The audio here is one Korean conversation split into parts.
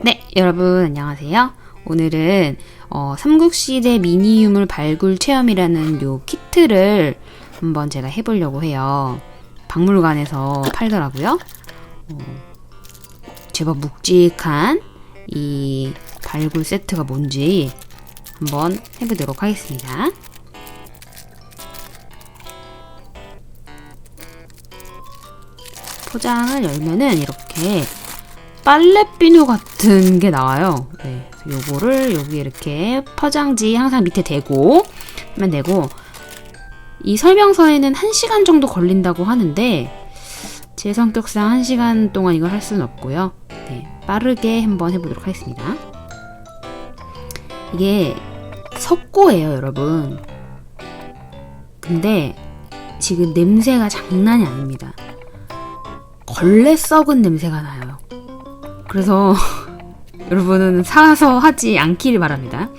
네, 여러분 안녕하세요. 오늘은 어, 삼국시대 미니 유물 발굴 체험이라는 요 키트를 한번 제가 해보려고 해요. 박물관에서 팔더라고요. 어, 제법 묵직한 이 발굴 세트가 뭔지 한번 해보도록 하겠습니다. 포장을 열면은 이렇게 빨래 비누 같은 게 나와요. 네, 요거를 여기 이렇게 포장지 항상 밑에 대고 하면 되고 이 설명서에는 1시간 정도 걸린다고 하는데 제 성격상 1시간 동안 이걸 할 수는 없고요. 네, 빠르게 한번 해보도록 하겠습니다. 이게 석고예요, 여러분. 근데 지금 냄새가 장난이 아닙니다. 걸레 썩은 냄새가 나요. 그래서 여러분은 사서 하지 않기를 바랍니다.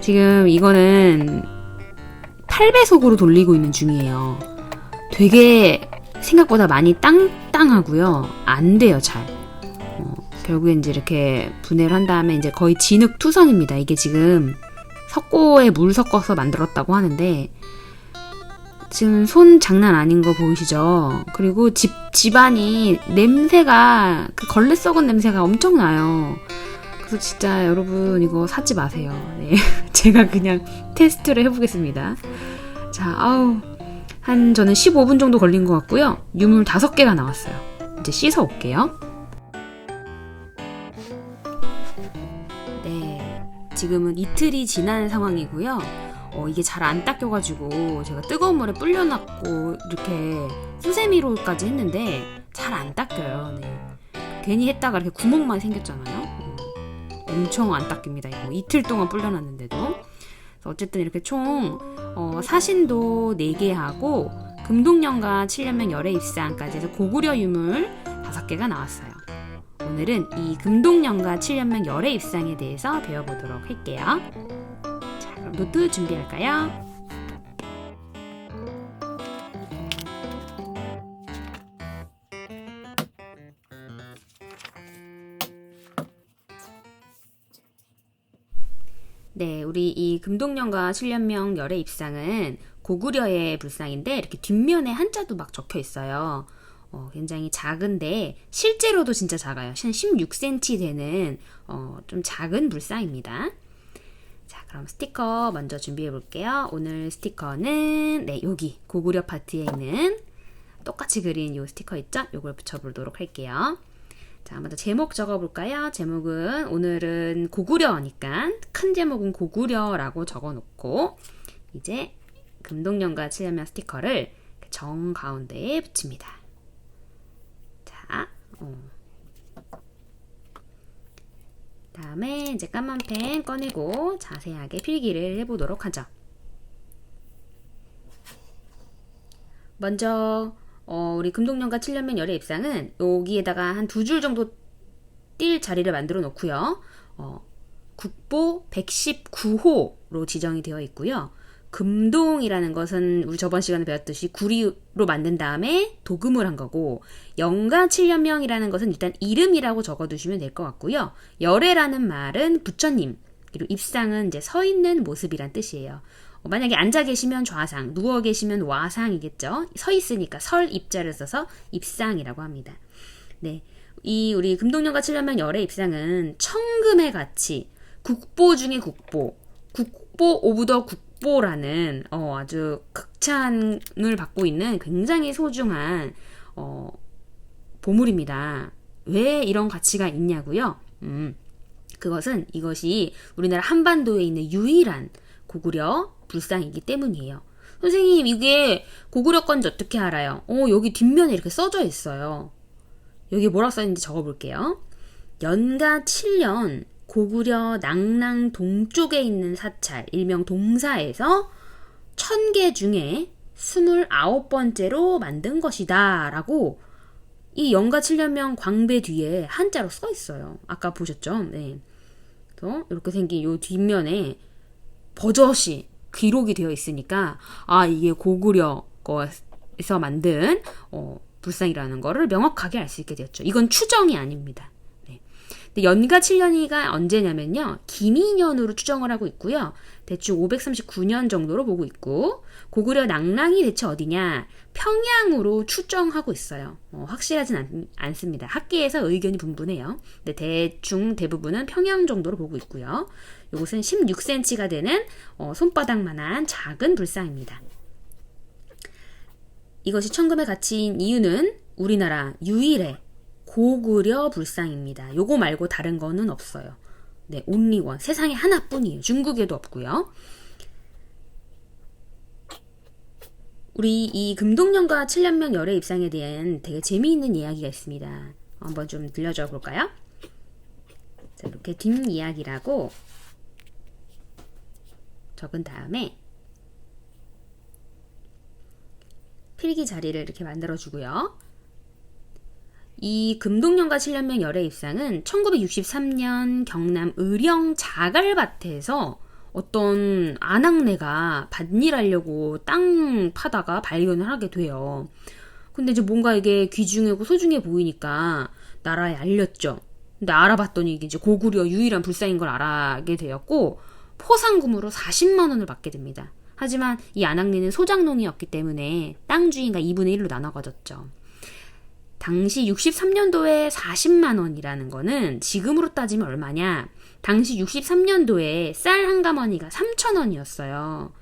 지금 이거는 8배속으로 돌리고 있는 중이에요. 되게 생각보다 많이 땅땅하고요. 안 돼요, 잘. 어, 결국에 이제 이렇게 분해를 한 다음에 이제 거의 진흙 투성입니다. 이게 지금 석고에 물 섞어서 만들었다고 하는데 지금 손 장난 아닌 거 보이시죠? 그리고 집, 집안이 냄새가, 그 걸레 썩은 냄새가 엄청 나요. 그래서 진짜 여러분 이거 사지 마세요. 네. 제가 그냥 테스트를 해보겠습니다. 자, 아우. 한 저는 15분 정도 걸린 것 같고요. 유물 5개가 나왔어요. 이제 씻어 올게요. 네. 지금은 이틀이 지난 상황이고요. 어, 이게 잘 안 닦여가지고 제가 뜨거운 물에 불려놨고 이렇게 수세미로까지 했는데 잘 안 닦여요. 네. 괜히 했다가 이렇게 구멍만 생겼잖아요. 음, 엄청 안 닦입니다. 이거 이틀 동안 불려놨는데도. 어쨌든 이렇게 총 어, 사신도 4개 하고 금동령과 7년명 열애 입상까지 해서 고구려 유물 5개가 나왔어요. 오늘은 이 금동령과 7년명 열애 입상에 대해서 배워보도록 할게요. 그럼 노트 준비할까요? 네, 우리 이 금동령과 칠년명 열의 입상은 고구려의 불상인데 이렇게 뒷면에 한자도 막 적혀 있어요. 어, 굉장히 작은데 실제로도 진짜 작아요. 한 16cm 되는 어, 좀 작은 불상입니다. 자, 그럼 스티커 먼저 준비해 볼게요. 오늘 스티커는 네, 여기 고구려 파트에 있는 똑같이 그린 요 스티커 있죠? 요걸 붙여 보도록 할게요. 자, 먼저 제목 적어 볼까요? 제목은 오늘은 고구려니까 큰 제목은 고구려라고 적어 놓고 이제 금동령과 칠년면 스티커를 정 가운데에 붙입니다. 자, 어. 다음에 이제 까만 펜 꺼내고 자세하게 필기를 해보도록 하죠. 먼저 어, 우리 금동령과 7년면 열의 입상은 여기에다가 한 두 줄 정도 뛸 자리를 만들어 놓고요. 어, 국보 119호로 지정이 되어 있고요. 금동이라는 것은 우리 저번 시간에 배웠듯이 구리로 만든 다음에 도금을 한 거고 영가 7년명이라는 것은 일단 이름이라고 적어두시면 될 것 같고요. 열애라는 말은 부처님 그리고 입상은 이제 서 있는 모습이란 뜻이에요. 어, 만약에 앉아 계시면 좌상, 누워 계시면 와상이겠죠. 서 있으니까 설 입자를 써서 입상이라고 합니다. 네. 이 우리 금동령과 칠년명 열의 입상은 청금의 가치, 국보 중에 국보, 국보 오브 더 국보 라는 어, 아주 극찬을 받고 있는 굉장히 소중한 어, 보물입니다. 왜 이런 가치가 있냐고요? 음, 그것은 이것이 우리나라 한반도에 있는 유일한 고구려 불상이기 때문이에요. 선생님, 이게 고구려 건지 어떻게 알아요? 어, 여기 뒷면에 이렇게 써져 있어요. 여기 뭐라고 써있는지 적어볼게요. 연가 7년 고구려 낭랑 동쪽에 있는 사찰, 일명 동사에서 천 개 중에 29번째로 만든 것이다. 라고 이 연가 7년명 광배 뒤에 한자로 써 있어요. 아까 보셨죠? 네. 그래서 이렇게 생긴 요 뒷면에 버젓이 기록이 되어 있으니까 아 이게 고구려 거에서 만든 어, 불상이라는 거를 명확하게 알 수 있게 되었죠. 이건 추정이 아닙니다. 네. 근데 연가 7년이가 언제냐면요. 김인년으로 추정을 하고 있고요. 대충 539년 정도로 보고 있고 고구려 낙랑이 대체 어디냐? 평양으로 추정하고 있어요. 어, 확실하진 않, 않습니다. 학계에서 의견이 분분해요. 근데 대충 대부분은 평양 정도로 보고 있고요. 이것은 16cm가 되는 어, 손바닥만한 작은 불상입니다. 이것이 천금의 가치인 이유는 우리나라 유일의 고구려 불상입니다. 요거 말고 다른 거는 없어요. 네, 온리원. 세상에 하나뿐이에요. 중국에도 없고요. 우리 이 금동령과 칠년면 열의 입상에 대한 되게 재미있는 이야기가 있습니다. 한번 좀 들려줘 볼까요? 자, 이렇게 뒷이야기라고 적은 다음에 필기 자리를 이렇게 만들어 주고요. 이 금동령과 7년명 열의 입상은 1963년 경남 의령 자갈밭에서 어떤 아낙네가 밭일하려고 땅 파다가 발견을 하게 돼요. 근데 이제 뭔가 이게 귀중하고 소중해 보이니까 나라에 알렸죠. 근데 알아봤더니 이게 이제 고구려 유일한 불상인 걸 알게 되었고 포상금으로 40만 원을 받게 됩니다. 하지만 이 아낙네는 소장농이었기 때문에 땅 주인과 2분의 1로 나눠 가졌죠. 당시 63년도에 40만 원이라는 거는 지금으로 따지면 얼마냐? 당시 63년도에 쌀 한 가마니가 3천 원이었어요.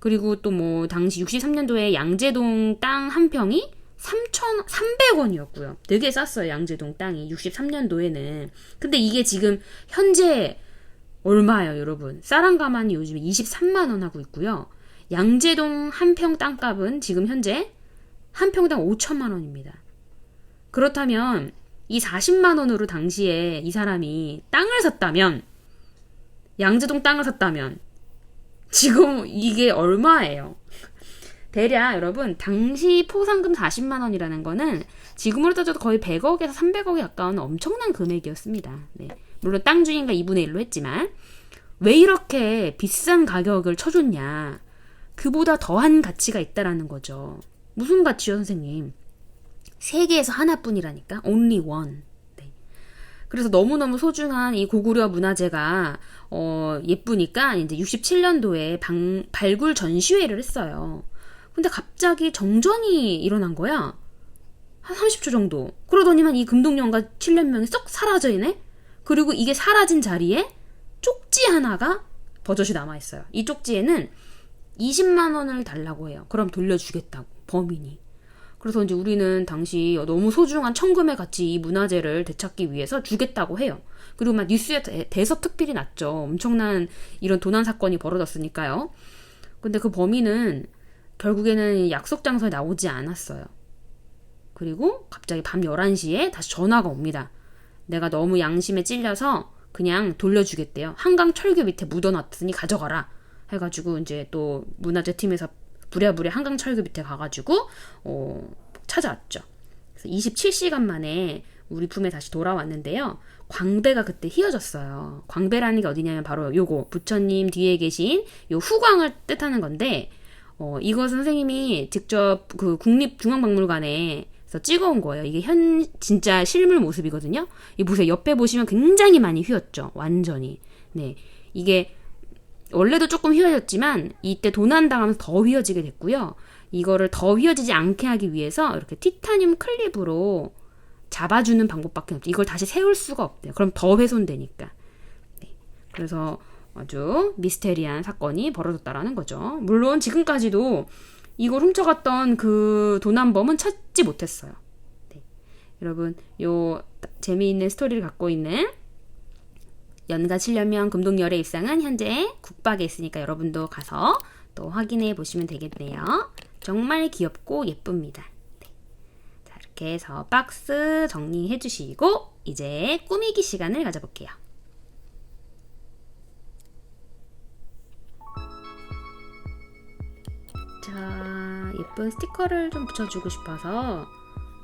그리고 또 뭐 당시 63년도에 양재동 땅 한 평이 3천 300원이었고요. 되게 쌌어요. 양재동 땅이 63년도에는. 근데 이게 지금 현재 얼마예요, 여러분? 쌀 한 가마니 요즘에 23만 원 하고 있고요. 양재동 한 평 땅값은 지금 현재 한 평당 5천만 원입니다. 그렇다면 이 40만 원으로 당시에 이 사람이 땅을 샀다면 양재동 땅을 샀다면 지금 이게 얼마예요? 대략 여러분 당시 포상금 40만 원이라는 거는 지금으로 따져도 거의 100억에서 300억에 가까운 엄청난 금액이었습니다. 네. 물론 땅 주인과 2분의 1로 했지만 왜 이렇게 비싼 가격을 쳐줬냐? 그보다 더한 가치가 있다라는 거죠. 무슨 가치요, 선생님? 세계에서 하나뿐이라니까. only one. 네. 그래서 너무너무 소중한 이 고구려 문화재가 어, 예쁘니까 이제 67년도에 방, 발굴 전시회를 했어요. 근데 갑자기 정전이 일어난 거야. 한 30초 정도. 그러더니만 이 금동령과 7년명이 쏙 사라져 있네? 그리고 이게 사라진 자리에 쪽지 하나가 버젓이 남아있어요. 이 쪽지에는 20만 원을 달라고 해요. 그럼 돌려주겠다고, 범인이. 그래서 이제 우리는 당시 너무 소중한 천금의 가치 이 문화재를 되찾기 위해서 주겠다고 해요. 그리고 막 뉴스에 대서 특필이 났죠. 엄청난 이런 도난 사건이 벌어졌으니까요. 근데 그 범인은 결국에는 약속 장소에 나오지 않았어요. 그리고 갑자기 밤 11시에 다시 전화가 옵니다. 내가 너무 양심에 찔려서 그냥 돌려주겠대요. 한강 철교 밑에 묻어놨으니 가져가라. 해가지고 이제 또 문화재 팀에서 부랴부랴 한강 철교 밑에 가가지고 어, 찾아왔죠. 그래서 27시간 만에 우리 품에 다시 돌아왔는데요. 광배가 그때 휘어졌어요. 광배라는 게 어디냐면 바로 요거 부처님 뒤에 계신 요 후광을 뜻하는 건데 어, 이거 선생님이 직접 그 국립중앙박물관에 서 찍어온 거예요. 이게 현 진짜 실물 모습이거든요. 이 보세요. 옆에 보시면 굉장히 많이 휘었죠. 완전히. 네, 이게 원래도 조금 휘어졌지만 이때 도난 당하면서 더 휘어지게 됐고요. 이거를 더 휘어지지 않게 하기 위해서 이렇게 티타늄 클립으로 잡아주는 방법밖에 없죠. 이걸 다시 세울 수가 없대요. 그럼 더 훼손되니까. 네. 그래서 아주 미스테리한 사건이 벌어졌다라는 거죠. 물론 지금까지도 이걸 훔쳐갔던 그 도난범은 찾지 못했어요. 네. 여러분, 요 재미있는 스토리를 갖고 있는 연가 7년명 금동열의 입상은 현재 국박에 있으니까 여러분도 가서 또 확인해 보시면 되겠네요. 정말 귀엽고 예쁩니다. 네. 자, 이렇게 해서 박스 정리해 주시고 이제 꾸미기 시간을 가져볼게요. 자, 예쁜 스티커를 좀 붙여주고 싶어서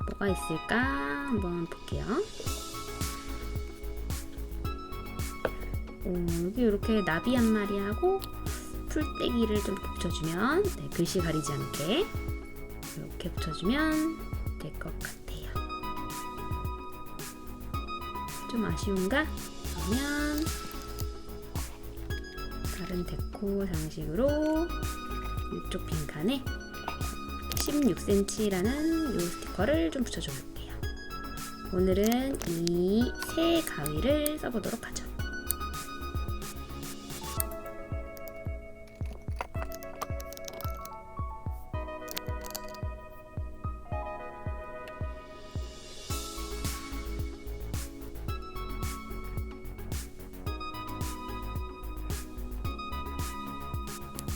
뭐가 있을까 한번 볼게요. 어, 여기 이렇게 나비 한 마리하고 풀떼기를 좀 붙여주면 네, 글씨 가리지 않게 이렇게 붙여주면 될 것 같아요. 좀 아쉬운가? 그러면 다른 데코 장식으로 이쪽 빈칸에 16cm라는 이 스티커를 좀 붙여줘 볼게요. 오늘은 이 새 가위를 써보도록 하죠.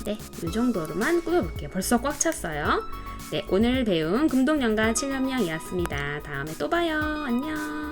네, 이 정도로만 꾸며볼게요. 벌써 꽉 찼어요. 네, 오늘 배운 금동연가 칠념량이었습니다. 다음에 또 봐요. 안녕.